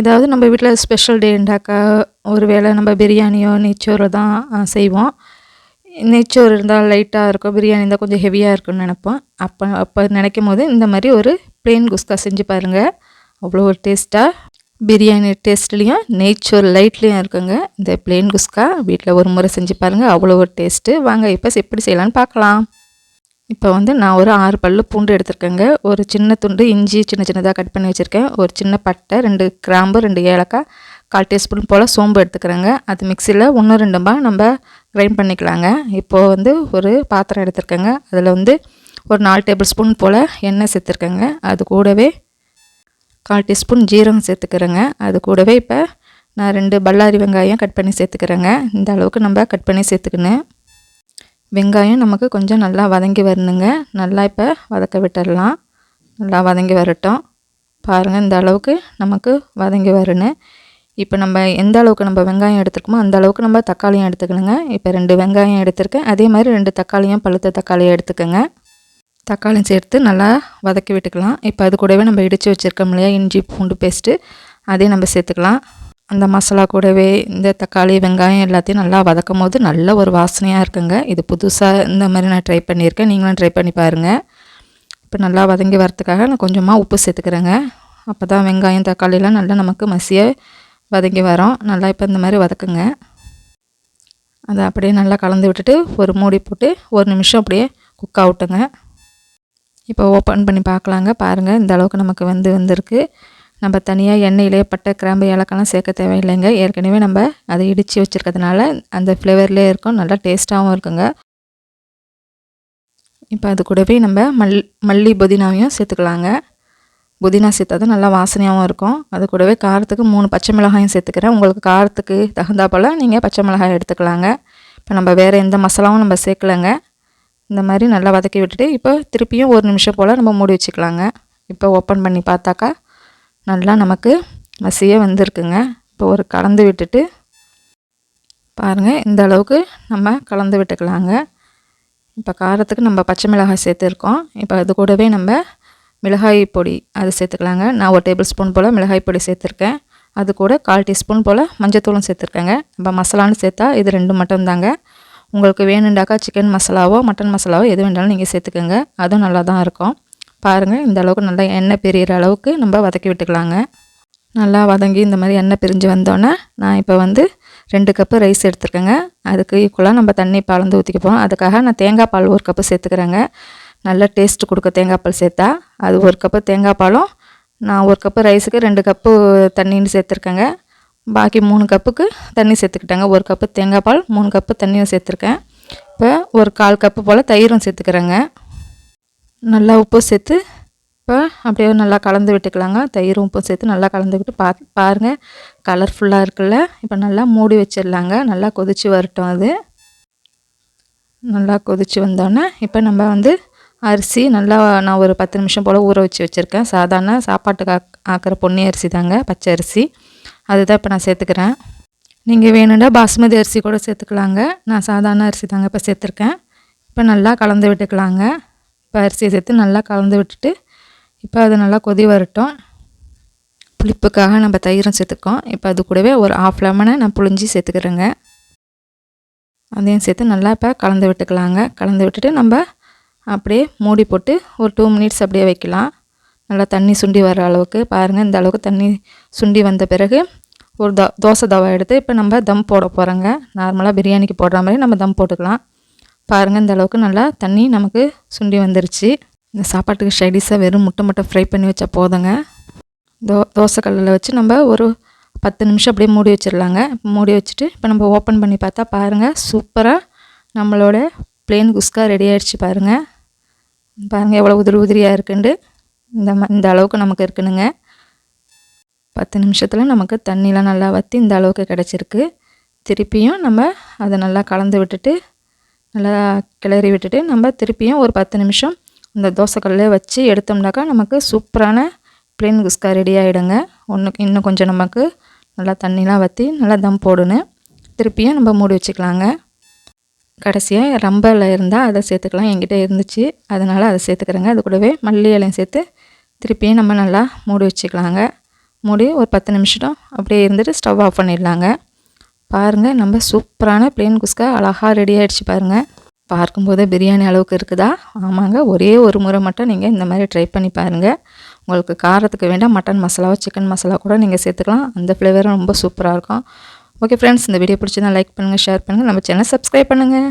ஏதாவது நம்ம வீட்டில் ஸ்பெஷல் டேண்டாக்கா ஒரு வேளை நம்ம பிரியாணியோ நெய்ச்சோறு தான் செய்வோம். நெய்ச்சோறு இருந்தால் லைட்டாக இருக்கும் பிரியாணி இருந்தால் கொஞ்சம் ஹெவியாக இருக்கும்னு நினப்போம். அப்போ அப்போ நினைக்கும் போது இந்த மாதிரி ஒரு ப்ளெயின் குஸ்கா செஞ்சு பாருங்கள் அவ்வளோ ஒரு டேஸ்ட்டாக பிரியாணி டேஸ்ட்லேயும் நெய்ச்சோறு லைட்லேயும் இருக்குங்க. இந்த ப்ளெயின் குஸ்கா வீட்டில் ஒரு முறை செஞ்சு பாருங்கள் அவ்வளோ ஒரு டேஸ்ட்டு வாங்க இப்போ எப்படி செய்யலான்னு பார்க்கலாம் இப்போ வந்து நான் ஒரு ஆறு பல் பூண்டு எடுத்திருக்கேங்க. ஒரு சின்ன துண்டு இஞ்சி சின்ன சின்னதாக கட் பண்ணி வச்சுருக்கேன். ஒரு சின்ன பட்டை ரெண்டு கிராம்பு ரெண்டு ஏலக்காய் கால் டீஸ்பூன் போல் சோம்பு எடுத்துக்கிறேங்க. அது மிக்சியில் ஒன்று ரெண்டுமா நம்ம கிரைண்ட் பண்ணிக்கலாங்க. இப்போது வந்து ஒரு பாத்திரம் எடுத்துருக்கேங்க. அதில் வந்து ஒரு நாலு டேபிள் ஸ்பூன் போல் எண்ணெய் சேர்த்துருக்கேங்க. அது கூடவே கால் டீஸ்பூன் ஜீரகம் சேர்த்துக்கிறேங்க. அது கூடவே இப்போ நான் ரெண்டு பல்லாரி வெங்காயம் கட் பண்ணி சேர்த்துக்கிறேங்க. இந்த அளவுக்கு நம்ம கட் பண்ணி சேர்த்துக்கணும். வெங்காயம் நமக்கு கொஞ்சம் நல்லா வதங்கி வரணுங்க. நல்லா இப்போ வதக்க விட்டுடலாம் நல்லா வதங்கி வரட்டும். பாருங்கள் இந்த அளவுக்கு நமக்கு வதங்கி வரணும் இப்போ நம்ம எந்த அளவுக்கு நம்ம வெங்காயம் எடுத்துருக்கோமோ அந்த அளவுக்கு நம்ம தக்காளியும் எடுத்துக்கணுங்க. இப்போ ரெண்டு வெங்காயம் எடுத்திருக்கேன். அதே மாதிரி ரெண்டு தக்காளியும் பழுத்த தக்காளியும் எடுத்துக்கோங்க. தக்காளியும் சேர்த்து நல்லா வதக்கி விட்டுக்கலாம். இப்போ அது கூடவே நம்ம இடித்து வச்சுருக்கோம் இல்லையா? இஞ்சி பூண்டு பேஸ்ட்டு அதையும் நம்ம சேர்த்துக்கலாம். அந்த மசாலா கூடவே இந்த தக்காளி வெங்காயம் எல்லாத்தையும் நல்லா வதக்கும் போது நல்ல ஒரு வாசனையாக இருக்குங்க. இது புதுசாக இந்த மாதிரி நான் ட்ரை பண்ணியிருக்கேன். நீங்களும் ட்ரை பண்ணி பாருங்கள் இப்போ நல்லா வதங்கி வரத்துக்காக நான் கொஞ்சமாக உப்பு சேர்த்துக்கிறேங்க. அப்போ தான் வெங்காயம் தக்காளிலாம் நல்லா நமக்கு மசியாக வதங்கி வரோம். நல்லா இப்போ இந்த மாதிரி வதக்குங்க. அதை அப்படியே நல்லா கலந்து விட்டுட்டு ஒரு மூடி போட்டு ஒரு நிமிஷம் அப்படியே குக் ஆகட்டுங்க இப்போ ஓப்பன் பண்ணி பார்க்கலாங்க. பாருங்கள் இந்த அளவுக்கு நமக்கு வந்து வந்திருக்கு. நம்ம தனியாக எண்ணெயிலே பட்டை கிராம்பு ஏலக்கெல்லாம் சேர்க்க தேவையில்லைங்க. ஏற்கனவே நம்ம அதை இடித்து வச்சுருக்கிறதுனால அந்த ஃப்ளேவர்லேயே இருக்கும். நல்லா டேஸ்ட்டாகவும் இருக்குங்க. இப்போ அது கூடவே நம்ம மல் மல்லி புதினாவையும் சேர்த்துக்கலாங்க. புதினா சேர்த்தா தான் நல்லா வாசனையாகவும் இருக்கும். அது கூடவே காரத்துக்கு மூணு பச்சை மிளகாயும் சேர்த்துக்கிறேன். உங்களுக்கு காரத்துக்கு தகுந்தா போல் நீங்கள் பச்சை மிளகாய் எடுத்துக்கலாங்க. இப்போ நம்ம வேறு எந்த மசாலாவும் நம்ம சேர்க்கலைங்க. இந்த மாதிரி நல்லா வதக்கி விட்டுட்டு இப்போ திருப்பியும் ஒரு நிமிஷம் போல் நம்ம மூடி வச்சுக்கலாங்க. இப்போ ஓப்பன் பண்ணி பார்த்தாக்கா நல்லா நமக்கு மசியே வந்திருக்குங்க. இப்போ ஒரு கலந்து விட்டுட்டு பாருங்கள் இந்த அளவுக்கு நம்ம கலந்து விட்டுக்கலாங்க. இப்போ காரத்துக்கு நம்ம பச்சை மிளகாய் சேர்த்துருக்கோம். இப்போ அது கூடவே நம்ம மிளகாய் பொடி அது சேர்த்துக்கலாங்க. நான் ஒரு டேபிள் ஸ்பூன் போல் மிளகாய் பொடி சேர்த்துருக்கேன். அது கூட கால் டீஸ்பூன் போல் மஞ்சத்தூளும் சேர்த்துருக்கேங்க. நம்ம மசாலான்னு சேர்த்தா இது ரெண்டு மட்டும் தாங்க உங்களுக்கு வேணுண்டாக்கா சிக்கன் மசாலாவோ மட்டன் மசாலாவோ எது வேண்டாலும் நீங்கள் சேர்த்துக்கோங்க. அதுவும் நல்லா தான் இருக்கும். பாருங்கள் இந்த அளவுக்கு நல்லா எண்ணெய் பிரிகிற அளவுக்கு நம்ம வதக்கி விட்டுக்கலாங்க. நல்லா வதங்கி இந்த மாதிரி எண்ணெய் பிரிஞ்சு வந்தோன்னே நான் இப்போ வந்து ரெண்டு கப்பு ரைஸ் எடுத்துருக்கேங்க. அதுக்கு ஈக்குவலாக நம்ம தண்ணி பாலந்து ஊற்றிக்க போகிறோம் அதுக்காக நான் தேங்காய் பால் ஒரு கப்பு சேர்த்துக்கிறேங்க. நல்லா டேஸ்ட்டு கொடுக்க தேங்காய் பால் சேர்த்தா அது ஒரு கப்பு தேங்காய் பாலும் நான் ஒரு கப்பு ரைஸுக்கு ரெண்டு கப்பு தண்ணின்னு சேர்த்துருக்கேங்க. பாக்கி மூணு கப்புக்கு தண்ணி சேர்த்துக்கிட்டேங்க. ஒரு கப்பு தேங்காய் பால் மூணு கப்பு தண்ணியும் சேர்த்துருக்கேன். இப்போ ஒரு கால் கப்பு போல் தயிரும் சேர்த்துக்கிறேங்க. நல்லா உப்பு சேர்த்து இப்போ அப்படியே நல்லா கலந்து விட்டுக்கலாங்க. தயிர் உப்பு சேர்த்து நல்லா கலந்து விட்டு பா பாருங்கள் கலர்ஃபுல்லாக இருக்குல்ல. இப்போ நல்லா மூடி வச்சிடலாங்க. நல்லா கொதித்து வரட்டும் அது. நல்லா கொதித்து வந்தோடனே இப்போ நம்ம வந்து அரிசி நல்லா நான் ஒரு பத்து நிமிஷம் போல் ஊற வச்சு வச்சுருக்கேன். சாதாரண சாப்பாட்டுக்கு ஆக்கிற பொன்னி அரிசி தாங்க பச்சை அரிசி. அதுதான் இப்போ நான் சேர்த்துக்கிறேன். நீங்கள் வேணுண்டா பாஸ்மதி அரிசி கூட சேர்த்துக்கலாங்க. நான் சாதாரண அரிசி தாங்க இப்போ சேர்த்துருக்கேன். இப்போ நல்லா கலந்து விட்டுக்கலாங்க. இப்போ அரிசியை சேர்த்து நல்லா கலந்து விட்டுட்டு இப்போ அது நல்லா கொதி வரட்டும். புளிப்புக்காக நம்ம தயிரும் சேர்த்துக்கோம். இப்போ அது கூடவே ஒரு ஆஃப் லெமனை நான் புளிஞ்சி சேர்த்துக்கிறேங்க. அதையும் சேர்த்து நல்லா இப்போ கலந்து விட்டுக்கலாங்க. கலந்து விட்டுட்டு நம்ம அப்படியே மூடி போட்டு ஒரு டூ மினிட்ஸ் அப்படியே வைக்கலாம். நல்லா தண்ணி சுண்டி வர அளவுக்கு. பாருங்கள் இந்த அளவுக்கு தண்ணி சுண்டி வந்த பிறகு ஒரு தோ தோசை தவா எடுத்து இப்போ நம்ம தம் போட போகிறோங்க நார்மலாக பிரியாணிக்கு போடுற மாதிரி நம்ம தம் போட்டுக்கலாம். பாருங்கள் இந்த அளவுக்கு நல்லா தண்ணி நமக்கு சுண்டி வந்துருச்சு. இந்த சாப்பாட்டுக்கு ஸ்டைடிஸாக வெறும் முட்டை முட்டை ஃப்ரை பண்ணி வச்சா போதுங்க. தோ தோசைக்கல்லில் வச்சு நம்ம ஒரு பத்து நிமிஷம் அப்படியே மூடி வச்சிடலாங்க மூடி வச்சுட்டு இப்போ நம்ம ஓப்பன் பண்ணி பார்த்தா பாருங்கள் சூப்பராக நம்மளோட பிளேன் குஸ்கா ரெடி ஆகிடுச்சு பாருங்கள் பாருங்கள் எவ்வளோ உதிரி உதிரியாக இருக்குண்டு. இந்த இந்த அளவுக்கு நமக்கு இருக்குனுங்க. பத்து நிமிஷத்தில் நமக்கு தண்ணிலாம் நல்லா வற்றி இந்த அளவுக்கு கிடச்சிருக்கு. திருப்பியும் நம்ம அதை நல்லா கலந்து விட்டுட்டு நல்லா கிளறி விட்டுட்டு நம்ம திருப்பியும் ஒரு பத்து நிமிஷம் இந்த தோசைக்கல்லே வச்சு எடுத்தோம்னாக்கா நமக்கு சூப்பரான பிளேன் குஸ்கா ரெடி ஆகிடுங்க ஒன்றுக்கு இன்னும் கொஞ்சம் நமக்கு நல்லா தண்ணிலாம் வற்றி நல்லா தம் போடணும். திருப்பியும் நம்ம மூடி வச்சுக்கலாங்க. கடைசியாக ரம்பில் இருந்தால் அதை சேர்த்துக்கலாம். என்கிட்ட இருந்துச்சு. அதனால் அதை சேர்த்துக்கிறேங்க. அது கூடவே மல்லி இலையும் சேர்த்து திருப்பியும் நம்ம நல்லா மூடி வச்சுக்கலாங்க. மூடி ஒரு பத்து நிமிஷம் அப்படியே இருந்துட்டு ஸ்டவ் ஆஃப் பண்ணிடலாங்க. பாருங்கள் நம்ம சூப்பரான ப்ளேன் குஸ்கா அழகாக ரெடி ஆகிடுச்சு பாருங்கள் பார்க்கும்போதே பிரியாணி அளவுக்கு இருக்குதா? ஆமாங்க ஒரே ஒரு முறை மட்டும் நீங்கள் இந்த மாதிரி ட்ரை பண்ணி பாருங்கள் உங்களுக்கு காரத்துக்கு வேண்டாம் மட்டன் மசாலாவோ சிக்கன் மசாலா கூட நீங்கள் சேர்த்துக்கலாம். அந்த ஃப்ளேவரும் ரொம்ப சூப்பராக இருக்கும். ஓகே ஃப்ரெண்ட்ஸ் இந்த வீடியோ பிடிச்சிருந்தா லைக் பண்ணுங்கள் ஷேர் பண்ணுங்கள் நம்ம சேனல் சப்ஸ்கிரைப் பண்ணுங்கள்